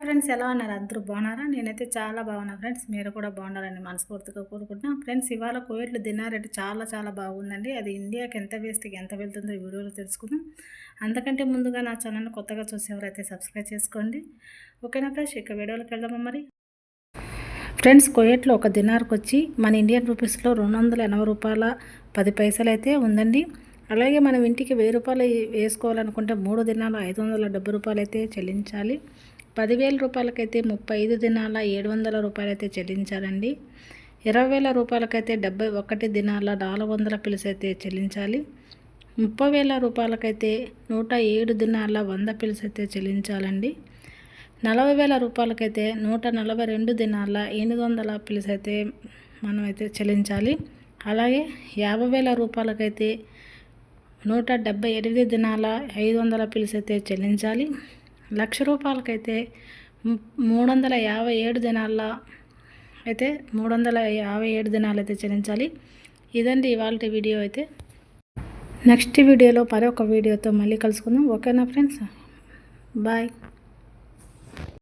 Friends ఎలా ఉన్నారు? అందరూ బాగున్నారా? నేనైతే చాలా బాగున్నా ఫ్రెండ్స్ మీరు కూడా బాగున్నారని మనస్ఫూర్తిగా కోరుకుంటున్నాను ఫ్రెండ్స్ ఇవాళ కోవిడ్లో దినార్ రేటు చాలా చాలా బాగుందండి. అది ఇండియాకి ఎంత వేస్తే ఎంత వెళ్తుందో ఈ వీడియోలో తెలుసుకుందాం. అంతకంటే ముందుగా నా ఛానల్ని కొత్తగా చూసేవారైతే సబ్స్క్రైబ్ చేసుకోండి. ఓకేనా ఫ్రెండ్స్ ఇక వీడియోలోకి వెళ్దామా మరి? ఫ్రెండ్స్ కోయట్లో ఒక దినార్కి వచ్చి మన ఇండియన్ రూపీస్లో రెండు వందల ఎనభై రూపాయల పది పైసలు అయితే ఉందండి. అలాగే మనం ఇంటికి వెయ్యి రూపాయలు వేసుకోవాలనుకుంటే మూడు దినాలు ఐదు వందల డెబ్బై రూపాయలు అయితే చెల్లించాలి. పదివేల రూపాయలకైతే ముప్పై ఐదు దినాల ఏడు వందల రూపాయలు అయితే చెల్లించాలండి. ఇరవై వేల రూపాయలకైతే డెబ్బై ఒకటి దినాల నాలుగు వందల పిలుసు అయితే చెల్లించాలి. ముప్పై వేల రూపాయలకైతే నూట ఏడు దినాల వంద పిలుసు అయితే చెల్లించాలండి. నలభై వేల రూపాయలకైతే నూట నలభై రెండు దినాల ఎనిమిది వందల పిలుసు అయితే మనమైతే చెల్లించాలి. అలాగే యాభై వేల రూపాయలకైతే నూట డెబ్బై ఎనిమిది దినాల ఐదు వందల పిలుసు అయితే చెల్లించాలి. లక్ష రూపాయలకైతే మూడు వందల యాభై ఏడు దినాల అయితే మూడు వందల యాభై ఏడు దినాలు అయితే చెల్లించాలి. ఇదండి ఇవాళ వీడియో అయితే. నెక్స్ట్ వీడియోలో మరొక వీడియోతో మళ్ళీ కలుసుకుందాం. ఓకేనా ఫ్రెండ్స్? బాయ్.